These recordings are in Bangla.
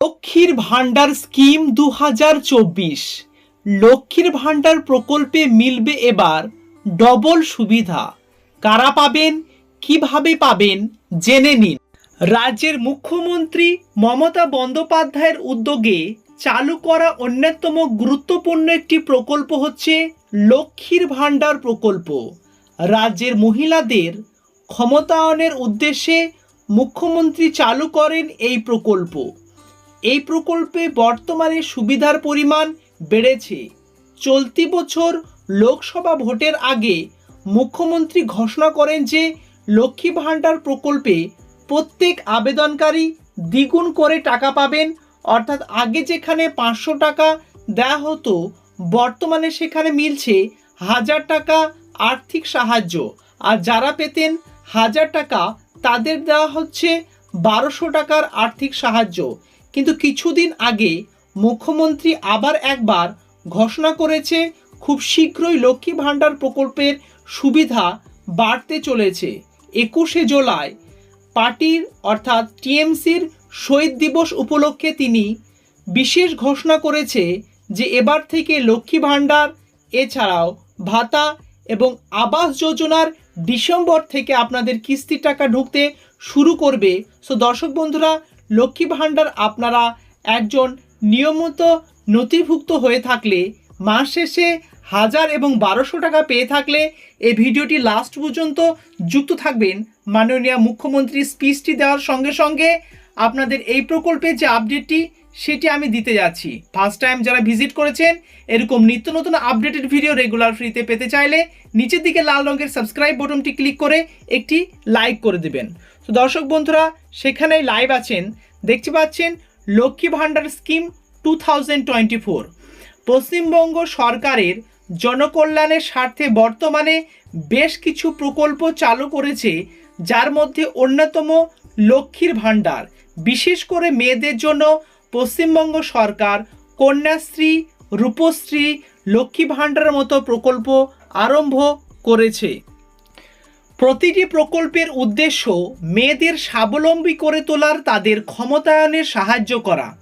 লক্ষ্মীর ভাণ্ডার স্কিম দু হাজার চব্বিশ। লক্ষ্মীর ভাণ্ডার প্রকল্পে মিলবে এবার ডবল সুবিধা। কারা পাবেন? কীভাবে পাবেন? জেনে নিন। রাজ্যের মুখ্যমন্ত্রী মমতা বন্দ্যোপাধ্যায়ের উদ্যোগে চালু করা অন্যতম গুরুত্বপূর্ণ একটি প্রকল্প হচ্ছে লক্ষ্মীর ভাণ্ডার প্রকল্প। রাজ্যের মহিলাদের ক্ষমতায়নের উদ্দেশ্যে মুখ্যমন্ত্রী চালু করেন এই প্রকল্প। এই প্রকল্পে বর্তমানে সুবিধার পরিমাণ বেড়েছে। চলতি বছর লোকসভা ভোটের আগে মুখ্যমন্ত্রী ঘোষণা করেন যে লক্ষ্মী ভাণ্ডার প্রকল্পে প্রত্যেক আবেদনকারী দ্বিগুণ করে টাকা পাবেন, অর্থাৎ আগে যেখানে পাঁচশো টাকা দেওয়া হতো, বর্তমানে সেখানে মিলছে হাজার টাকা আর্থিক সাহায্য। আর যারা পেতেন হাজার টাকা, তাদের দেওয়া হচ্ছে বারোশো টাকার আর্থিক সাহায্য। কিন্তু কিছুদিন আগে মুখ্যমন্ত্রী আবার একবার ঘোষণা করেছে, খুব শীঘ্রই লক্ষ্মী ভাণ্ডার প্রকল্পের সুবিধা বাড়তে চলেছে। একুশে জুলাই পার্টির অর্থাৎ টিএমসির শহীদ দিবস উপলক্ষে তিনি বিশেষ ঘোষণা করেছে যে এবার থেকে লক্ষ্মী ভাণ্ডার, এছাড়াও ভাতা এবং আবাস যোজনার ডিসেম্বর থেকে আপনাদের কিস্তির টাকা ঢুকতে শুরু করবে। সো দর্শক বন্ধুরা লক্ষ্মী ভাণ্ডার আপনারা একজন নিয়মিত নথিভুক্ত হয়ে থাকলে, মাস শেষে হাজার এবং বারোশো টাকা পেয়ে থাকলে এই ভিডিওটি লাস্ট পর্যন্ত যুক্ত থাকবেন। মাননীয় মুখ্যমন্ত্রী স্পিচটি দেওয়ার সঙ্গে সঙ্গে আপনাদের এই প্রকল্পে যে আপডেটটি সেটি আমি দিতে যাচ্ছি। ফার্স্ট টাইম যারা ভিজিট করেছেন, এরকম নিত্য নতুন আপডেটেড ভিডিও রেগুলার ফ্রিতে পেতে চাইলে নিচের দিকে লাল রঙের সাবস্ক্রাইব বটনটি ক্লিক করে একটি লাইক করে দেবেন। তো দর্শক বন্ধুরা, সেখানেই লাইভ আছেন। দেখতে পাচ্ছেন Lakshmi Bhandar scheme two thousand twenty four Paschimbanga সরকারের জনকল্যাণের স্বার্থে বর্তমানে বেশ কিছু প্রকল্প চালু করেছে, যার মধ্যে অন্যতম লক্ষ্মীর ভাণ্ডার। বিশেষ করে মেয়েদের জন্য পশ্চিমবঙ্গ সরকার, কন্যাশ্রী, রূপশ্রী, লক্ষ্মী ভাণ্ডারের মতো প্রকল্প আরম্ভ করেছে। প্রতিটি প্রকল্পের উদ্দেশ্য মেয়েদের স্বাবলম্বী করে তোলার, তাদের ক্ষমতায়নে সাহায্য করা।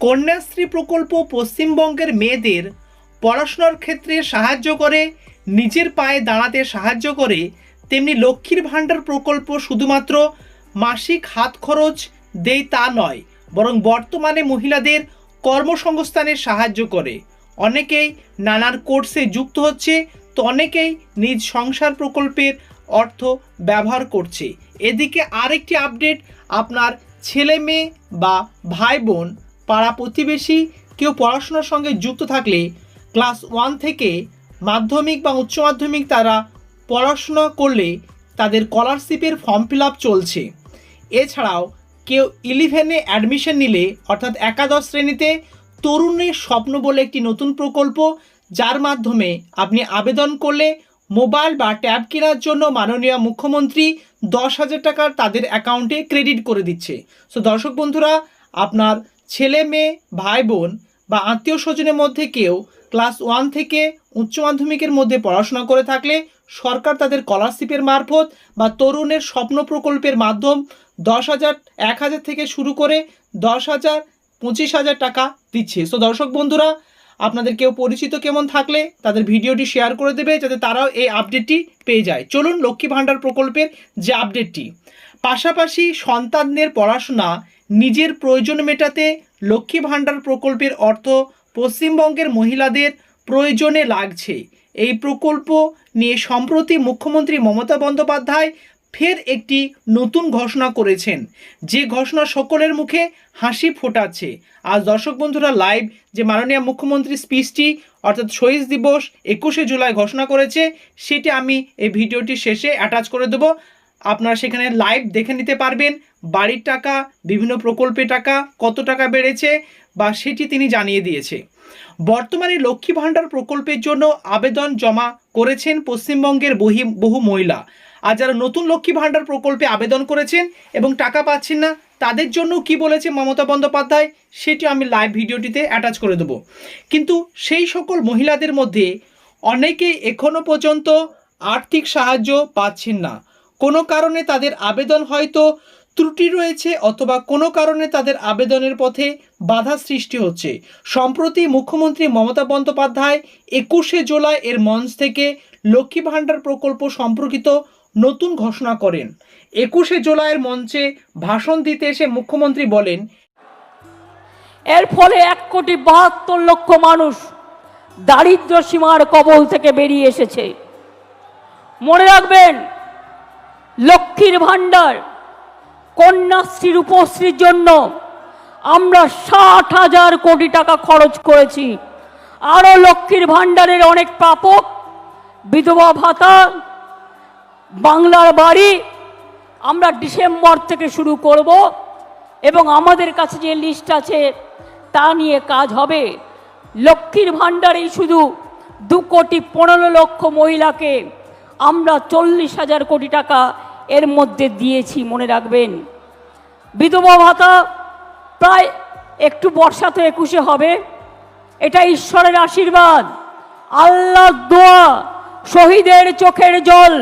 কন্যাশ্রী প্রকল্প পশ্চিমবঙ্গের মেয়েদের পড়াশোনার ক্ষেত্রে সাহায্য করে, নিজের পায়ে দাঁড়াতে সাহায্য করে, তেমনি লক্ষ্মীর ভাণ্ডার প্রকল্প শুধুমাত্র মাসিক হাত খরচ দেয় তা নয় বরং বর্তমানে মহিলাদের কর্মসংস্থানে সাহায্য করে। অনেকেই নানান কোর্সে যুক্ত হচ্ছে, তো অনেকেই নিজ সংসার প্রকল্পের অর্থ ব্যবহার করছে। এদিকে আরেকটি আপডেট, আপনার ছেলে মেয়ে বা ভাই বোন পাড়া প্রতিবেশী, কেউ পড়াশোনার সঙ্গে যুক্ত থাকলে ক্লাস ওয়ান থেকে মাধ্যমিক বা উচ্চ মাধ্যমিক তারা পড়াশোনা করলে তাদের স্কলারশিপের ফর্ম ফিল চলছে। এছাড়াও কেউ ইলেভেনে অ্যাডমিশন নিলে, অর্থাৎ একাদশ শ্রেণীতে তরুণের স্বপ্ন বলে একটি নতুন প্রকল্প, যার মাধ্যমে আপনি আবেদন করলে মোবাইল বা ট্যাব কেনার জন্য মাননীয় মুখ্যমন্ত্রী দশ হাজার টাকার তাদের অ্যাকাউন্টে ক্রেডিট করে দিচ্ছে। সো দর্শক বন্ধুরা, আপনার ছেলে মেয়ে ভাই বোন বা আত্মীয় স্বজনের মধ্যে কেউ ক্লাস ওয়ান থেকে উচ্চ মাধ্যমিকের মধ্যে পড়াশোনা করে থাকলে সরকার তাদের স্কলারশিপের মারফত বা তরুণের স্বপ্ন প্রকল্পের মাধ্যম দশ হাজার, এক হাজার থেকে শুরু করে দশ হাজার, পঁচিশ হাজার টাকা দিচ্ছে। সো দর্শক বন্ধুরা, আপনাদের কেউ পরিচিত কেমন থাকলে তাদের ভিডিওটি শেয়ার করে দেবে যাতে তারাও এই আপডেটটি পেয়ে যায়। চলুন লক্ষ্মী ভাণ্ডার প্রকল্পের যে আপডেটটি পাশাপাশি সন্তানদের পড়াশোনা নিজের প্রয়োজন মেটাতে লক্ষ্মী ভাণ্ডার প্রকল্পের অর্থ পশ্চিমবঙ্গের মহিলাদের প্রয়োজনে লাগছে। এই প্রকল্প নিয়ে সম্প্রতি মুখ্যমন্ত্রী মমতা বন্দ্যোপাধ্যায় ফের একটি নতুন ঘোষণা করেছেন। যে ঘোষণা সকলের মুখে হাসি ফোটাচ্ছে। আজ দর্শক বন্ধুরা লাইভ যে মাননীয় মুখ্যমন্ত্রী স্পিচটি অর্থাৎ শহীদ দিবস একুশে জুলাই ঘোষণা করেছে, সেটি আমি এই ভিডিওটি শেষে অ্যাটাচ করে দেবো। আপনারা সেখানে লাইভ দেখে নিতে পারবেন। বাড়ির টাকা, বিভিন্ন প্রকল্পে টাকা, কত টাকা বেড়েছে বা সেটি তিনি জানিয়ে দিয়েছে। বর্তমানে লক্ষ্মী ভাণ্ডার প্রকল্পের জন্য আবেদন জমা করেছেন পশ্চিমবঙ্গের বহি, বহু মহিলা। আর যারা নতুন লক্ষ্মী ভাণ্ডার প্রকল্পে আবেদন করেছেন এবং টাকা পাচ্ছেন না, তাদের জন্য কি বলেছে মমতা বন্দ্যোপাধ্যায়, সেটি আমি লাইভ ভিডিওটিতে অ্যাটাচ করে দেবো। কিন্তু সেই সকল মহিলাদের মধ্যে অনেকে এখনও পর্যন্ত আর্থিক সাহায্য পাচ্ছেন না। কোনো কারণে তাদের আবেদন হয়তো ত্রুটি রয়েছে অথবা কোনো কারণে তাদের আবেদনের পথে বাধা সৃষ্টি হচ্ছে। সম্প্রতি মুখ্যমন্ত্রী মমতা বন্দ্যোপাধ্যায় একুশে জুলাই এর মঞ্চ থেকে লক্ষ্মী ভাণ্ডার প্রকল্প সম্পর্কিত নতুন ঘোষণা করেন। একুশে জুলাইয়ের মঞ্চে ভাষণ দিতে এসে মুখ্যমন্ত্রী বলেন, এর ফলে এক কোটি বাহাত্তর লক্ষ মানুষ দারিদ্র সীমার কবল থেকে বেরিয়ে এসেছে। মনে রাখবেন, লক্ষ্মীর ভাণ্ডার কন্যাশ্রী, রূপশ্রীর জন্য আমরা ষাট হাজার কোটি টাকা খরচ করেছি। আরও লক্ষ্মীর ভাণ্ডারের অনেক প্রাপক, বিধবা ভাতা, বাংলার বাড়ি আমরা ডিসেম্বর থেকে শুরু করব এবং আমাদের কাছে যে লিস্ট আছে তা নিয়ে কাজ হবে। লক্ষ্মীর ভাণ্ডারেই শুধু দু কোটি পনেরো লক্ষ মহিলাকে আমরা চল্লিশ হাজার কোটি টাকা এর মধ্যে দিয়েছি, মনে রাখবেন। বিধবা ভাতা প্রায় একটু বর্ষাতে একুশে হবে। এটা ঈশ্বরের আশীর্বাদ। আল্লাহ দোয়া, শহীদের চোখের জল,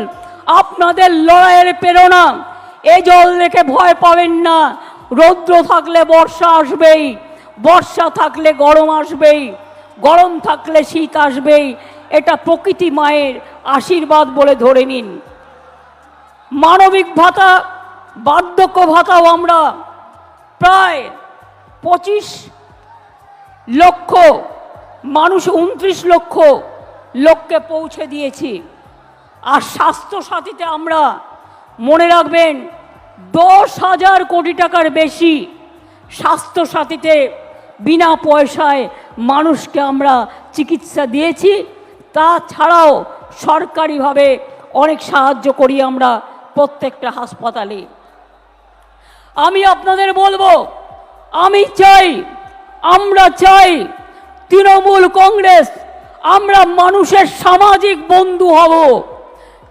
আপনাদের লড়াইয়ের প্রেরণা। এ জল দেখে ভয় পাবেন না। রৌদ্র থাকলে বর্ষা আসবেই, বর্ষা থাকলে গরম আসবেই, গরম থাকলে শীত আসবেই। এটা প্রকৃতি মায়ের আশীর্বাদ বলে ধরে নিন। মানবিক ভাতা, বার্ধক্য ভাতাও আমরা প্রায় পঁচিশ লক্ষ, মানুষ উনত্রিশ লক্ষ লোককে পৌঁছে দিয়েছি। আর স্বাস্থ্য সাথীতে আমরা মনে রাখবেন, দশ হাজার কোটি টাকার বেশি স্বাস্থ্য সাথীতে বিনা পয়সায় মানুষকে আমরা চিকিৎসা দিয়েছি। তাছাড়াও সরকারিভাবে অনেক সাহায্য করি আমরা প্রত্যেকটা হাসপাতালে। আমি আপনাদের বলব, আমি চাই, আমরা চাই তৃণমূল কংগ্রেস, আমরা মানুষের সামাজিক বন্ধু হব।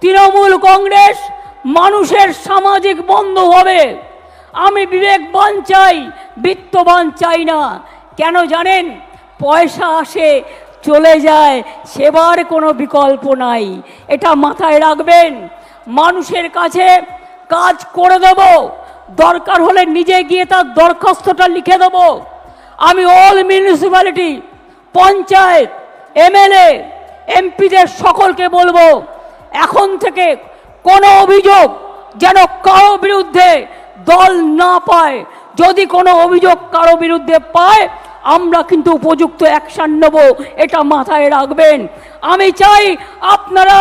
তৃণমূল কংগ্রেস মানুষের সামাজিক বন্ধু হবে। আমি বিবেকবান চাই, বিত্তবান চাই না। কেন জানেন? পয়সা আসে, চলে যায়, সেবার কোনো বিকল্প নাই। এটা মাথায় রাখবেন। মানুষের কাছে কাজ করে দেব। দরকার হলে নিজে গিয়ে তার দরখাস্তটা লিখে দেব। আমি অল মিউনিসিপ্যালিটি পঞ্চায়েত, এমএলএ, এমপিদের সকলকে বলব, এখন থেকে কোনো অভিযোগ যেন কারও বিরুদ্ধে দল না পায়। যদি কোনো অভিযোগ কারও বিরুদ্ধে পায়, আমরা কিন্তু উপযুক্ত অ্যাকশন নেব। এটা মাথায় রাখবেন। আমি চাই আপনারা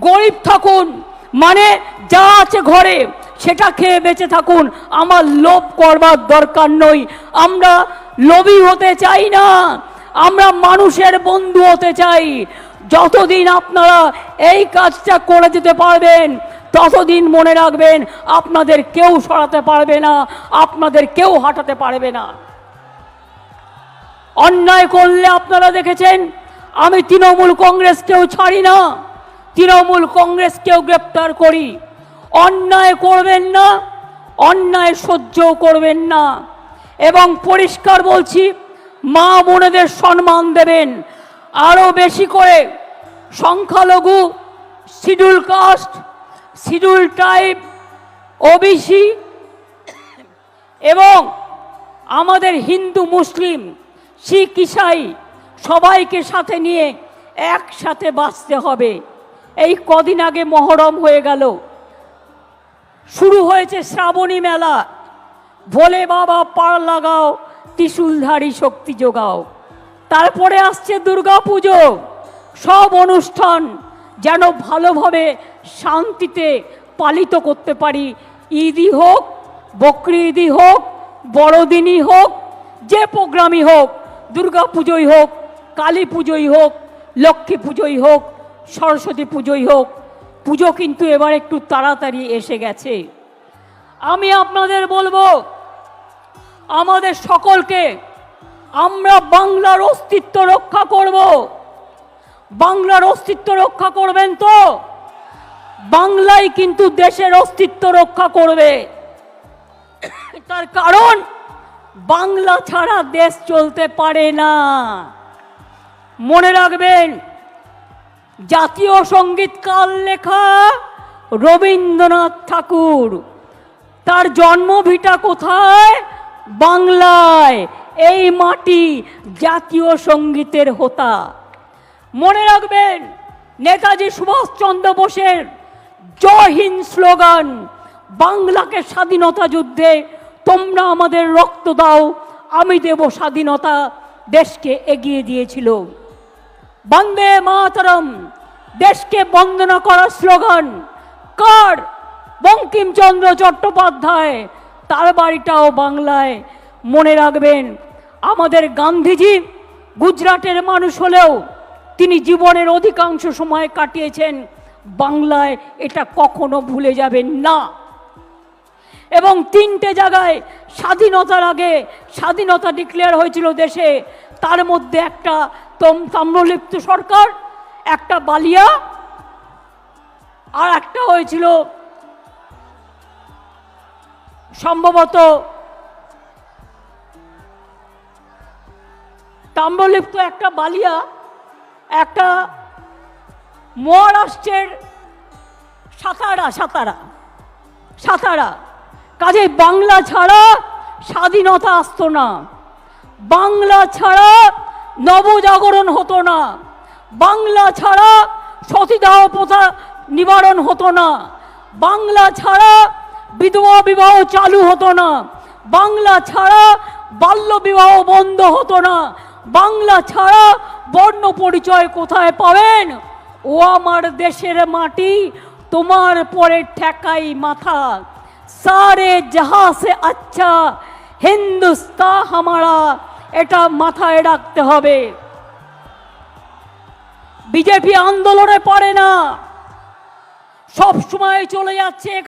গরিব থাকুন মানে যা আছে ঘরে, সেটা খেয়ে বেঁচে থাকুন। আমার লোভ করবার দরকার নই। আমরা লোভী হতে চাই না। আমরা মানুষের বন্ধু হতে চাই। যতদিন আপনারা এই কাজটা করে যেতে পারবেন, ততদিন মনে রাখবেন, আপনাদের কেউ সরাতে পারবে না, আপনাদের কেউ হাঁটাতে পারবে না। অন্যায় করলে আপনারা দেখেছেন, আমি তৃণমূল কংগ্রেসকেও ছাড়ি না। তৃণমূল কংগ্রেসকেও গ্রেপ্তার করি। অন্যায় করবেন না, অন্যায় সহ্যও করবেন না। এবং পরিষ্কার বলছি, মা বোনেদের সম্মান দেবেন। আরও বেশি করে সংখ্যালঘু, scheduled caste, scheduled tribe OBC এবং আমাদের হিন্দু, মুসলিম, শিখ, ইসাই সবাইকে সাথে নিয়ে একসাথে বাঁচতে হবে। এই কদিন আগে মহরম হয়ে গেল। শুরু হয়েছে শ্রাবণী মেলা। ভোলে বাবা পার লাগাও, ত্রিশুলধারী শক্তি যোগাও। তারপরে আসছে দুর্গা পুজো সব অনুষ্ঠান যেন ভালোভাবে শান্তিতে পালিত করতে পারি। ঈদই হোক, বকরি ঈদই হোক, বড়দিনই হোক, যে প্রোগ্রামই হোক দুর্গা পুজোই হোক, কালী পুজোই হোক, লক্ষ্মী পুজোই হোক সরস্বতী পুজোই হোক, পুজো কিন্তু এবার একটু তাড়াতাড়ি এসে গেছে। আমি আপনাদের বলব, আমাদের সকলকে আমরা বাংলার অস্তিত্ব রক্ষা করব। বাংলার অস্তিত্ব রক্ষা করবেন তো? বাংলায় কিন্তু দেশের অস্তিত্ব রক্ষা করবে। তার কারণ, বাংলা ছাড়া দেশ চলতে পারে না। মনে রাখবেন জাতীয় সংগীত কাল লেখা রবীন্দ্রনাথ ঠাকুর। তার জন্মভিটা কোথায়? বাংলায়। এই মাটি জাতীয় সঙ্গীতের হোতা। মনে রাখবেন, নেতাজি সুভাষচন্দ্র বোসের জয় স্লোগান, বাংলাকে স্বাধীনতা যুদ্ধে তোমরা আমাদের রক্ত দাও, আমি দেব স্বাধীনতা, দেশকে এগিয়ে দিয়েছিল। বন্দে মাতরম। দেশকে বন্দনা করার স্লোগান। কার? বঙ্কিমচন্দ্র চট্টোপাধ্যায়। তার বাড়িটাও বাংলায়। মনে রাখবেন, আমাদের গান্ধীজি গুজরাটের মানুষ হলেও তিনি জীবনের অধিকাংশ সময় কাটিয়েছেন বাংলায়। এটা কখনো ভুলে যাবেন না। এবং তিনটে জায়গায় স্বাধীনতার আগে স্বাধীনতা ডিক্লেয়ার হয়েছিল দেশে। তার মধ্যে একটা তম তাম্রলিপ্ত সরকার, একটা বালিয়া, আর একটা হয়েছিল সম্ভবত তাম্রলিপ্ত একটা বালিয়া, একটা মহারাষ্ট্রের সাতারা সাতারা সাতারা। কাজে বাংলা ছাড়া স্বাধীনতা আসতো না। বাংলা ছাড়া নবজাগরণ হতো না। বাংলা ছাড়া সতীদাহ প্রথা নিবারণ হতো না। বাংলা ছাড়া বিধবা বিবাহ চালু হতো না। বাংলা ছাড়া বাল্য বিবাহ বন্ধ হতো না। বাংলা ছাড়া বর্ণ পরিচয় কোথায় পাবেন? ও আমার দেশের মাটি, তোমার পরে ঠেকাই মাথা। সারে জাহা সে আচ্ছা হিন্দুস্তা হামারা। এটা মাথায় রাখতে হবে। বিজেপি আন্দোলনে পড়ে না। সব সময় চলে যাচ্ছে